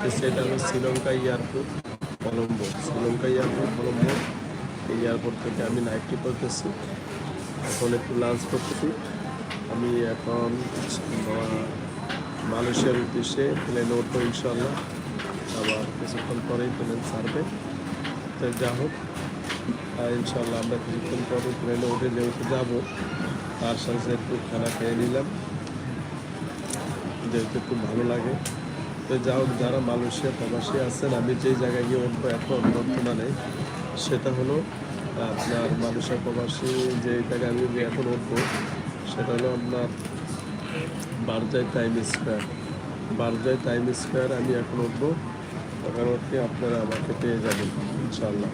সেটা হলো Sri Lanka airport Colombo Sri Lanka airport Colombo এই এয়ারপোর্ট থেকে আমি নাইটটি করতেছি। এখন একটু লাঞ্চ করতেছি। আমি এখন মালয়েশিয়ার উদ্দেশ্যে প্লেনে উঠবো ইনশাল্লাহ আবার কিছুক্ষণ পরেই প্লেন ছাড়বে। তো যা হোক ইনশাল্লাহ আমরা কিছুক্ষণ পরে প্লেনে উঠে যেহেতু যাব, তার সাথে একটু খানা খেয়ে নিলাম। যেহেতু খুব ভালো লাগে। তো যা হোক যারা মালয়েশিয়া প্রবাসী আছেন, আমি যেই জায়গায় গিয়ে উঠবো এখন বর্তমানে, সেটা হলো আপনার মালয়েশিয়া প্রবাসী যে জায়গায় আমি এখন উঠবো সেটা হলো আপনার বারজাই টাইম স্কোয়ার। বারজাই টাইম স্কোয়ার আমি এখন উঠবো ওখানে উঠে আপনারা আমাকে পেয়ে যাবেন ইনশাল্লাহ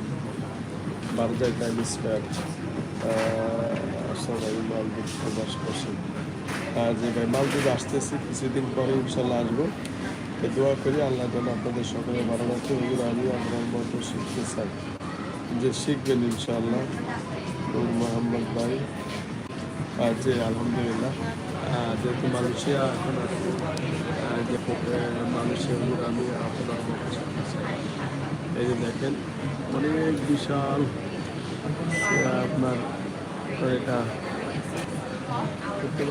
বারজাই টাইম স্কোয়ার আসলে আমি মালদ্বীপ প্রবাস করছি। আর যে ভাই, মালদ্বীপ আসতেছি, কিছুদিন পরে ইনশাল্লাহ আসব। দোয়া করি আল্লাহ যেন আপনাদের সকলে ভালো রাখে। ওগুলো আমি আপনার মতো শিখতে চাই যে শিখবেন ইনশাল্লাহ নূর মোহাম্মদ ভাই। আর যে আলহামদুলিল্লাহ যেহেতু মালয়েশিয়া এখন যে মালয়েশিয়া আমি আপনার মতো শিখতে চাই এই যে দেখেন, অনেক বিশাল আপনার, এটা, দেখতে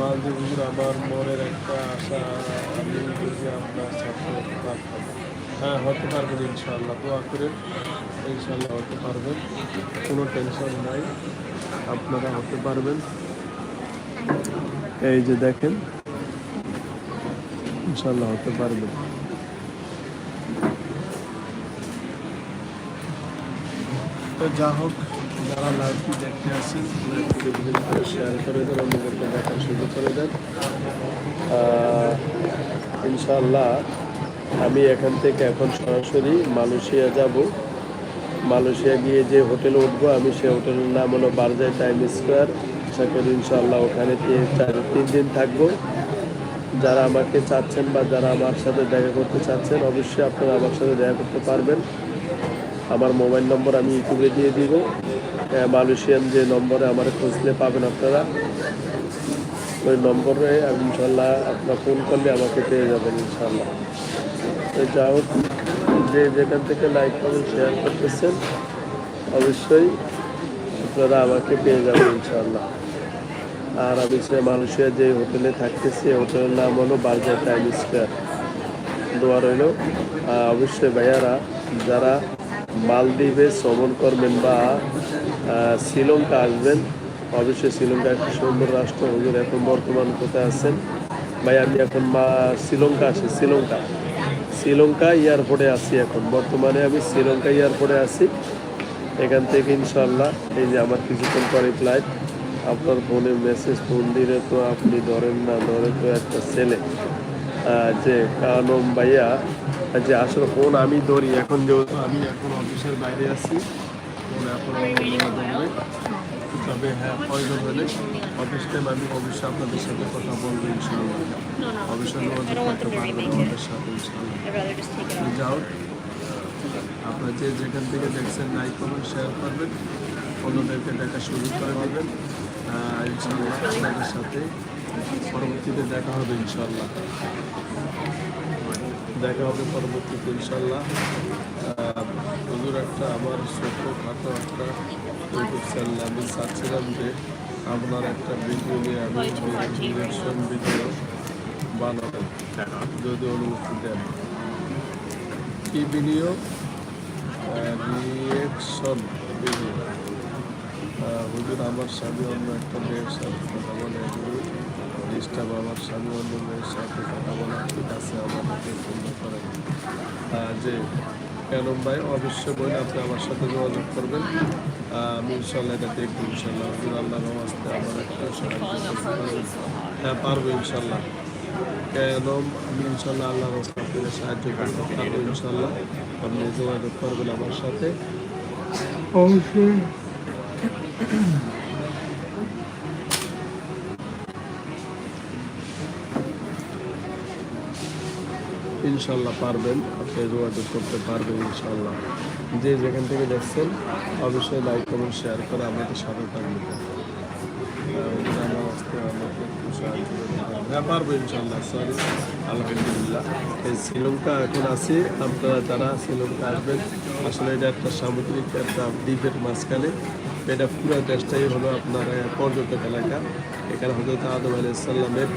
মালদ্বীপুর আমার মনের একটা আশা, আমি যদি আপনার পারতাম। হ্যাঁ হতে পারবেন ইনশাল্লাহ দোয়া করেন ইনশাল্লাহ হতে পারবেন, কোনো টেনশন নাই, আপনারা হতে পারবেন। এই যে দেখেন ইনশাল্লাহ হতে পারবেন। তো যা হোক যারা লাইভটি দেখতে আসেন করে শেয়ার করে দেন অন্যদেরকে দেখার সুযোগ করে দেন আহ, ইনশাআল্লাহ আমি এখান থেকে এখন সরাসরি মালয়েশিয়া যাব। মালয়েশিয়া গিয়ে যে হোটেলে উঠবো আমি সেই হোটেলের নাম হলো বারজাই টাইম স্কোয়ার। আশা করি ইনশাআল্লাহ ওখানে চার তিন দিন থাকব। যারা আমাকে চাচ্ছেন বা যারা আমার সাথে দেখা করতে চাচ্ছেন অবশ্যই আপনারা আমার সাথে দেখা করতে পারবেন। আমার মোবাইল নম্বর আমি ইউটিউবে দিয়ে দিব। মালয়েশিয়ান যে নম্বরে আমার খুঁজলে পাবেন আপনারা, ওই নম্বরে আমি ইনশাল্লাহ আপনার ফোন করলে আমাকে পেয়ে যাবেন ইনশাল্লাহ তো যা হোক, যে যেখান থেকে লাইক কমেন্ট শেয়ার করতেছেন, অবশ্যই আপনারা আমাকে পেয়ে যাবেন ইনশাল্লাহ আর আমি মালয়েশিয়া যে হোটেলে থাকতেছি হোটেলের নাম হলো বার্জার টাইম স্কোয়ার। দোয়া রইল। অবশ্যই ভাইয়ারা, যারা মালদ্বীপে শ্রমণ করবেন বা শ্রীলঙ্কা আসবেন। অবশ্যই শ্রীলঙ্কা একটি সুন্দর রাষ্ট্র, হুজুর এখন বর্তমান কোথায় আছেন? ভাই, আমি এখন মা, শ্রীলঙ্কা আছি শ্রীলঙ্কা। শ্রীলঙ্কা এয়ারপোর্টে আছি এখন। বর্তমানে আমি শ্রীলঙ্কা এয়ারপোর্টে আছি। এখান থেকে ইনশাল্লাহ এই যে আমার কিছুক্ষণ পরে ফ্লাইট আপনার ফোনে মেসেজ ফোন দিলে তো আপনি ধরেন না ধরে তো একটা ছেলে যে কানম ভাইয়া যে আসলে ফোন আমি ধরি এখন যেহেতু আমি এখন অফিসের বাইরে আছি ফোন এখন তবে হ্যাঁ প্রয়োজন হলে অফিস টাইম আমি অবশ্যই আপনাদের সাথে কথা বলব ইনশাল্লাহ অবশ্যই যোগাযোগ করতে পারবেন আমাদের সাথে ইনশাল্লাহ. যাও। আপনারা যে যেখান থেকে দেখছেন লাইক কমেন্ট শেয়ার করবেন। অন্যদেরকে দেখা শুরু করে দেবেন। ইনশাল্লাহ আপনাদের সাথে পরবর্তীতে দেখা হবে ইনশাল্লাহ দেখা হবে পরবর্তীতে ইনশাল্লাহ হুজুর একটা আমার ছোট্ট খাটো একটা ইউটিউব চ্যানেল আমি চাচ্ছিলাম যে আপনার একটা ভিডিও নিয়ে আমি রিয়েকশন ভিডিও বানাবো। যদি অনুমতি দেন। কি ভিডিও রিয়েকশন ভিডিও হুজুর, আমার স্বামী অন্য একটা সাথে কথা বলে। ডিস্টার্ব আমার স্বামী মেয়ের সাথে কথা বলা ঠিক আছে, আমাদেরকে বন্ধ করেন। যে কেন ভাই, অবশ্যই বলে আপনি আমার সাথে যোগাযোগ করবেন। আমি ইনশাল্লাহ এটা দেখব ইনশাল্লাহ আল্লাহ নমাজতে আমার একটা সাহায্য হ্যাঁ পারব ইনশাল্লাহ কেন আমি ইনশাল্লাহ আল্লাহ আপনাকে সাহায্য করতে পারব ইনশাল্লাহ আপনি যোগাযোগ করবেন আমার সাথে। অবশ্যই। ইনশাল্লাহ পারবেন আপনি যোগাযোগ করতে পারবেন ইনশাল্লাহ যে যেখান থেকে দেখছেন অবশ্যই লাইক কমেন্ট শেয়ার করে আমাদের সাথে থাকবেন। হ্যাঁ পারব ইনশাল্লাহ সরি আলহামদুলিল্লাহ। এই শ্রীলঙ্কা এখন আছে আপনারা যারা শ্রীলঙ্কা আসবেন আসলে এটা একটা সামুদ্রিক একটা দ্বীপের মাঝখানে। এটা পুরো দেশটাই হলো আপনার পর্যটক এলাকা। এখানে হজরত আদম আলাইসাল্লামের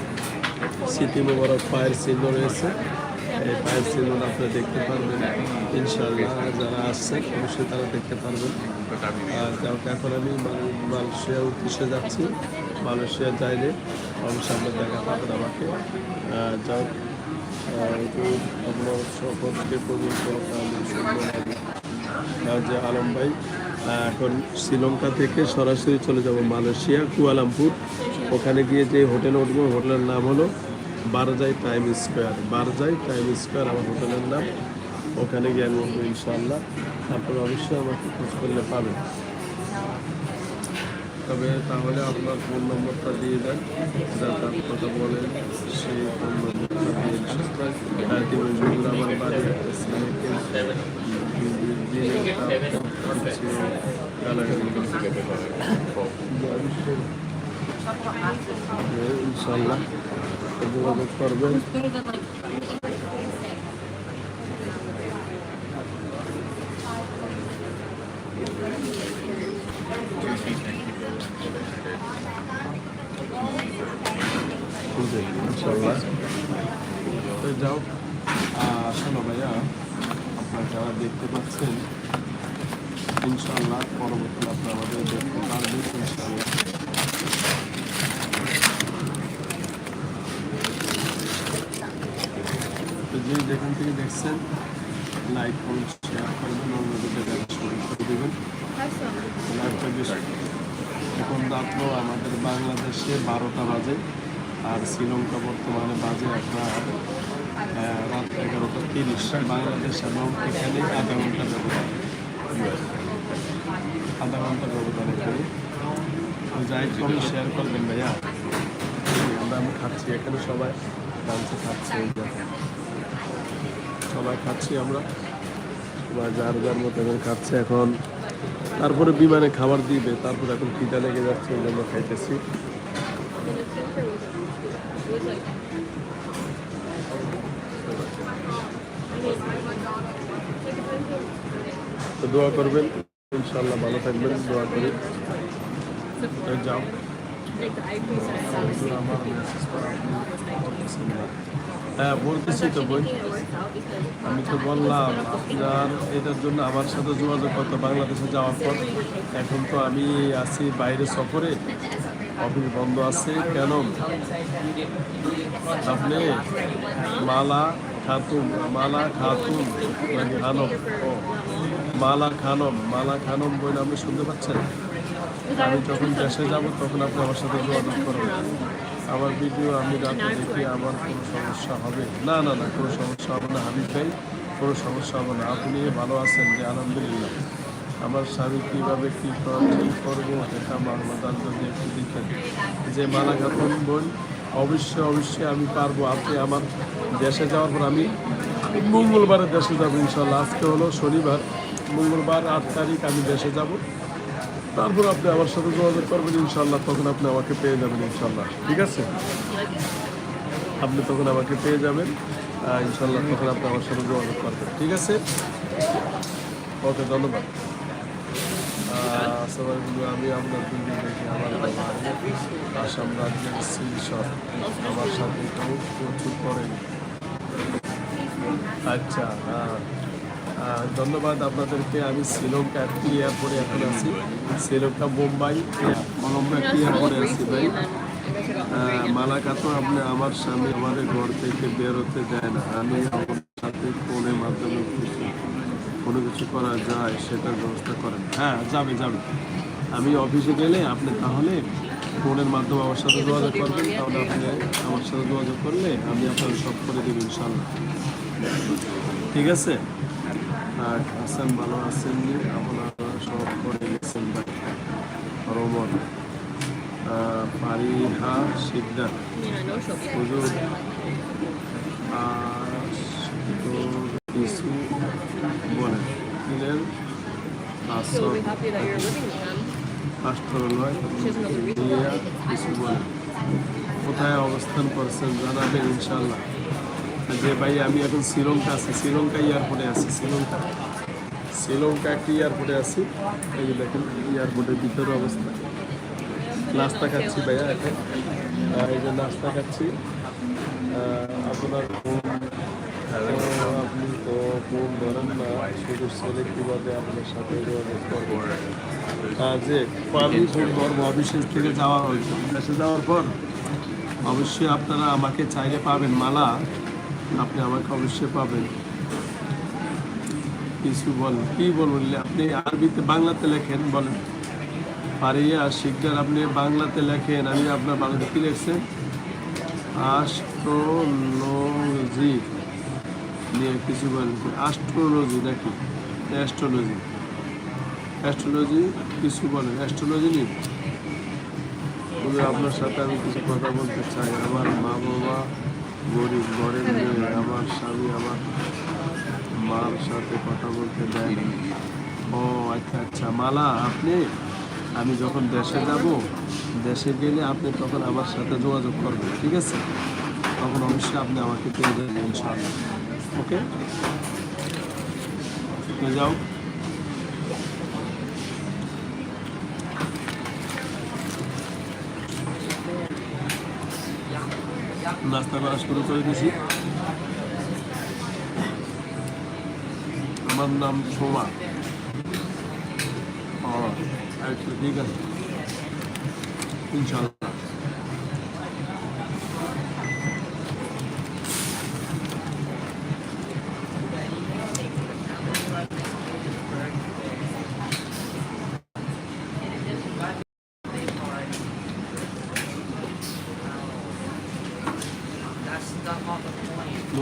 স্মৃতি মোবারক পায়ের চিহ্ন রয়েছে। পায়ের চিহ্ন আপনারা দেখতে পারবেন। ইনশাল্লাহ যারা আসছে, অবশ্যই তারা দেখতে পারবেন। আর এখন আমি মাল- মালয়েশিয়ার উদ্দেশ্যে যাচ্ছি। মালয়েশিয়া যাইলে অবশ্যই আপনার দেখা পাবেন আমাকে। একটু আপনার সকলকে যে আলম ভাই এখন শ্রীলঙ্কা থেকে সরাসরি চলে যাব মালয়েশিয়া, কুয়ালামপুর। ওখানে গিয়ে যে হোটেলে উঠবো, হোটেলের নাম হলো বারজাই টাইম স্কোয়ার, বারজাই টাইম স্কোয়ার আমার হোটেলের নাম। ওখানে গিয়ে আমি উঠবো ইনশাল্লাহ আপনারা অবশ্যই আমাকে খোঁজ করলে পাবেন তবে তাহলে আপনার ফোন নম্বরটা দিয়ে দেন যাতে আপনি কথা বলেন, সেই ফোন নম্বরটা দিয়ে আমার বাড়ি ইনশাল্লাহ যোগাযোগ করবেন যাও। শোনো ভাইয়া, আপনারা যারা দেখতে পাচ্ছেন ইনশাল্লাহ পরবর্তী আপনারা আমাদের দেখতে পারবেন ইনশাল্লাহ যে যেখান থেকে দেখছেন লাইক কমেন্ট শেয়ার করবেন অন্যদেরকে করে দেবেন। এখন রাত্র আমাদের বাংলাদেশে বারোটা বাজে, আর শ্রীলঙ্কা বর্তমানে বাজে আপনার রাত এগারোটা তিরিশ। বাংলাদেশ এবং এখানে আধা ঘণ্টা ব্যবধান। আধা ঘণ্টা ব্যবধান এখানে। যাই কম শেয়ার করবেন ভাইয়া। আমরা আমি খাচ্ছি এখানে সবাই ডান্সে খাচ্ছে। সবাই খাচ্ছি আমরা। সবাই যার যার মতো এখন খাচ্ছে এখন। তারপরে বিমানে খাবার দিবে, তারপরে এখন খিদা লেগে যাচ্ছে ওই জন্য খাইতেছি। তো দোয়া করবেন ইনশাল্লাহ ভালো থাকবেন, দোয়া করি। যাও। আমার হ্যাঁ বলতেছি তো বই। আমি তো বললাম আপনার এটার জন্য আমার সাথে যোগাযোগ করতে বাংলাদেশে যাওয়ার পর। এখন তো আমি আছি বাইরে সফরে। অফিস বন্ধ আছে, কেন? আপনি, মালা খাতুন মালা খাতুন খানম? মালা খানম মালা খানম বই আপনি শুনতে পাচ্ছেন? আমি যখন দেশে যাব, তখন আপনি আমার সাথে যোগাযোগ করবেন। আমার ভিডিও আমি রাতে দেখি আমার কোনো সমস্যা হবে। না না না, কোনো সমস্যা হবে না, হাবিব ভাই, কোনো সমস্যা হবে না। আপনি ভালো আছেন যে আলহামদুলিল্লাহ। আমার স্বামী কীভাবে কী করব এটা মাদার যদি একটু দেখেন। যে মালা খাতুন বোন, অবশ্যই অবশ্যই আমি পারব। আপনি আমার দেশে যাওয়ার পর আমি মঙ্গলবারে দেশে যাব ইনশাল্লাহ। আজকে হলো শনিবার। মঙ্গলবার আট তারিখ আমি দেশে যাব। তারপর আপনি আমার সাথে যোগাযোগ করবেন ইনশাল্লাহ তখন আপনি আমাকে পেয়ে যাবেন ইনশাল্লাহ ঠিক আছে? আপনি তখন আমাকে পেয়ে যাবেন ইনশাল্লাহ তখন আপনি আমার সাথে যোগাযোগ করবেন। ঠিক আছে? ওকে, ধন্যবাদ। আমি আপনার আমার সাথে আচ্ছা হ্যাঁ ধন্যবাদ আপনাদেরকে। আমি শ্রীলঙ্কা একটি এয়ারপোর্টে এখন আছি। শ্রীলঙ্কা, মুম্বাই, কলম্বো একটি এয়ারপোর্টে আছি ভাই। মালাকা তো আপনি আমার স্বামী, আমাদের ঘর থেকে বেরোতে দেয় না। আমি সাথে ফোনের মাধ্যমে কোনো কিছু করা যায়, সেটার ব্যবস্থা করেন। হ্যাঁ যাবে যাবে। আমি অফিসে গেলে আপনি তাহলে ফোনের মাধ্যমে আমার সাথে যোগাযোগ করবেন। তাহলে আপনি আমার সাথে যোগাযোগ করলে আমি আপনার সব করে দেবো ইনশাল্লাহ ঠিক আছে? আর হাসান ভালো আছেন নি? আপনারা সব করে গেছেন রমন পারিহা শিকদার হুজুর কিছু বলেন দিলেন. আষ্টর নয় কিছু কোথায় অবস্থান করছেন জানাবেন ইনশাল্লাহ যে ভাই, আমি এখন শ্রীলঙ্কা আছি। শ্রীলঙ্কা এয়ারপোর্টে আছি, শ্রীলঙ্কা। শ্রীলঙ্কা একটি এয়ারপোর্টে আছি। এই দেখেন এয়ারপোর্টের ভিতরে অবস্থা। নাস্তা খাচ্ছি ভাইয়া এখন। এই যে নাস্তা খাচ্ছি। আপনার আপনি তো ফোন ধরেন না, শুধু ছেলে কীভাবে আপনার সাথে যে আমি ফোন ধরবো অফিসের থেকে যাওয়ার দেশে যাওয়ার পর অবশ্যই আপনারা আমাকে চাইলে পাবেন মালা। আপনি আমাকে অবশ্যই পাবেন। কিছু বলেন। কি বলবেন আপনি আরবিতে, বাংলাতে লেখেন, বলেন। পারিয়া, শিকদার, আপনি বাংলাতে লেখেন। আমি আপনার বাংলাতে কি লিখছেন? অ্যাস্ট্রোলজি। নিয়ে কিছু বলেন। অ্যাস্ট্রোলজি নাকি? অ্যাস্ট্রোলজি। অ্যাস্ট্রোলজি, কিছু বলেন। অ্যাস্ট্রোলজি নিয়ে। আপনার সাথে আমি কিছু কথা বলতে চাই। আমার মা বাবা গরিব ঘরের মেয়ে, আমার স্বামী আমার মার সাথে কথা বলতে দেয় ও আচ্ছা আচ্ছা। মালা, আপনি? আমি যখন দেশে যাব, দেশে গেলে আপনি তখন আমার সাথে যোগাযোগ করবেন, ঠিক আছে? তখন অবশ্যই আপনি আমাকে পেয়ে যাবেন, ইনশাআল্লাহ। ওকে? যাও। নাস্তা করা শুরু করে দিয়েছি আমার নাম সোমা। আচ্ছা ঠিক আছে। ইনশাল্লাহ।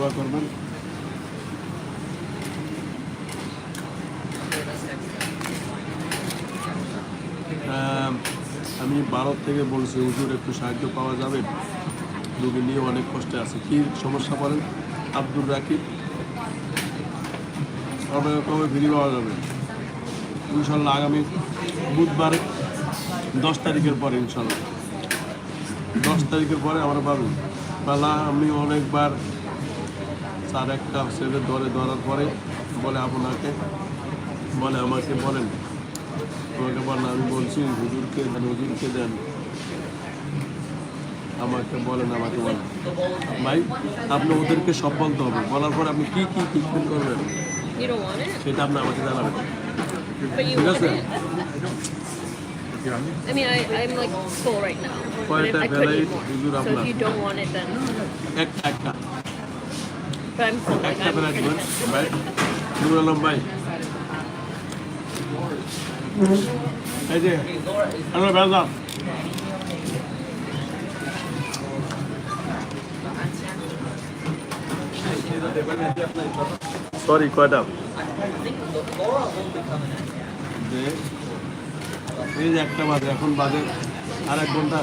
দোয়া করবেন। আমি ভারত থেকে বলছি, হুজুর, একটু সাহায্য পাওয়া যাবে? রোগী নিয়ে অনেক কষ্টে আছে। কি সমস্যা করেন আব্দুর রাকিব। কবে কবে ফিরে পাওয়া যাবে? ইনশাল্লাহ আগামী বুধবার, দশ তারিখের পরে ইনশাল্লাহ। দশ তারিখের পরে আমরা পাবো পালা আমি অনেকবার চার একটা ছেলে ধরে ধরার পরে বলে আপনাকে বলে আমাকে বলেন আমাকে বলেন আমি বলছি হুজুরকে দেন হুজুরকে দেন আমাকে বলেন আমাকে বলেন ভাই আপনি ওদেরকে সব বলতে হবে বলার পর আপনি কি কি ট্রিটমেন্ট করবেন? সেটা আপনি আমাকে জানাবেন ঠিক আছে it? I mean, I, I'm like full right now. But I could বেলায় eat more. So if you don't want it, then. Full. Like, দিবেন pretty ভাই নুর আলম ভাই এই যে আমরা বেলদাম সরি কয়টা যে এই যে একটা বাজে এখন বাজে আর এক ঘণ্টা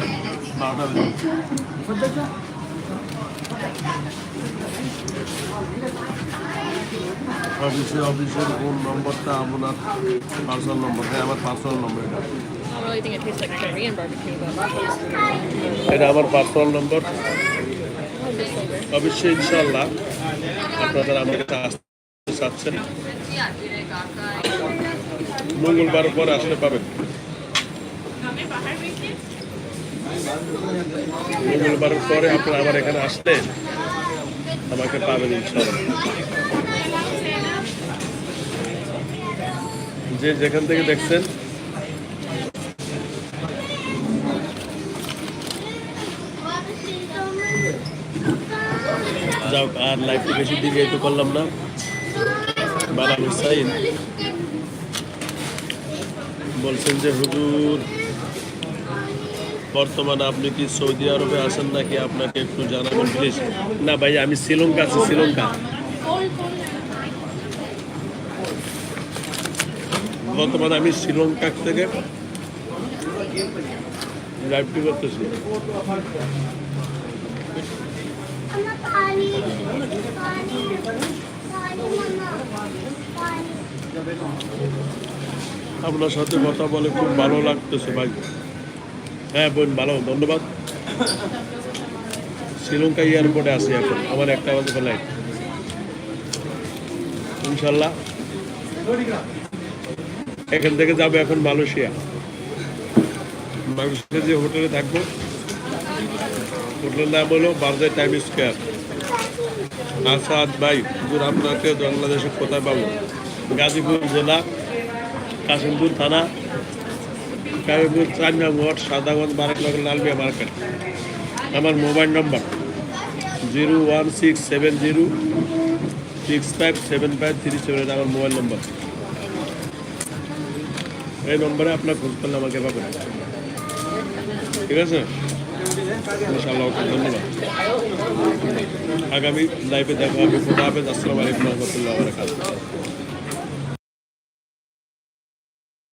বারোটা বেজে। অফিসে অফিসের ফোন নম্বরটা আপনার পার্সোনাল নম্বর হ্যাঁ আমার পার্সোনাল নম্বর এটা। এটা আমার পার্সোনাল নম্বর oh. অবশ্যই ইনশাল্লাহ আপনারা আমার কাছে আসতে চাচ্ছেন। মঙ্গলবার পরে আসলে পাবেন মঙ্গলবারের পরে আপনারা আমার এখানে আসলে আমাকে পাবেন যে যেখান থেকে দেখছেন যাও আর লাইফে বেশি দিকে তো করলাম না। বালাল হুসাইন বলছেন যে, হুজুর বর্তমানে আপনি কি সৌদি আরবে আছেন নাকি আপনাকে একটু জানাবেন প্লিজ না ভাই, আমি শ্রীলঙ্কা আছি, শ্রীলঙ্কা। বর্তমানে আমি শ্রীলঙ্কা থেকে লাইভটি করতেছি. আপনার সাথে কথা বলে খুব ভালো লাগতেছে ভাই। হ্যাঁ বোন, ভালো, ধন্যবাদ। শ্রীলঙ্কা এয়ারপোর্টে আছি এখন, আমার একটা বাজে ফ্লাইট ইনশাল্লাহ। এখান থেকে যাবে এখন মালয়েশিয়া। মালয়েশিয়া যে হোটেলে থাকব, হোটেলের নাম হলো বারজাই টাইম স্কোয়ার। আসাদ ভাই, হুজুর, আপনাকে বাংলাদেশে কোথায় পাবো? গাজীপুর জেলা, কাশিমপুর থানা। কাশিমপুর চার নং ওয়ার্ড সাদাগঞ্জ বারাকনগর লালমিয়া মার্কেট। আমার mobile number zero one six seven zero six five seven five three seven এটা আমার মোবাইল নম্বর। এই নম্বরে আপনার খোঁজ করলে আমাকে পাবেন ঠিক আছে? ধন্যবাদ। আগামী লাইভে দেখা হবে। খোদা হাফেজ, আসসালামু আলাইকুম রহমতুল্লাহ বারাকাতুহু।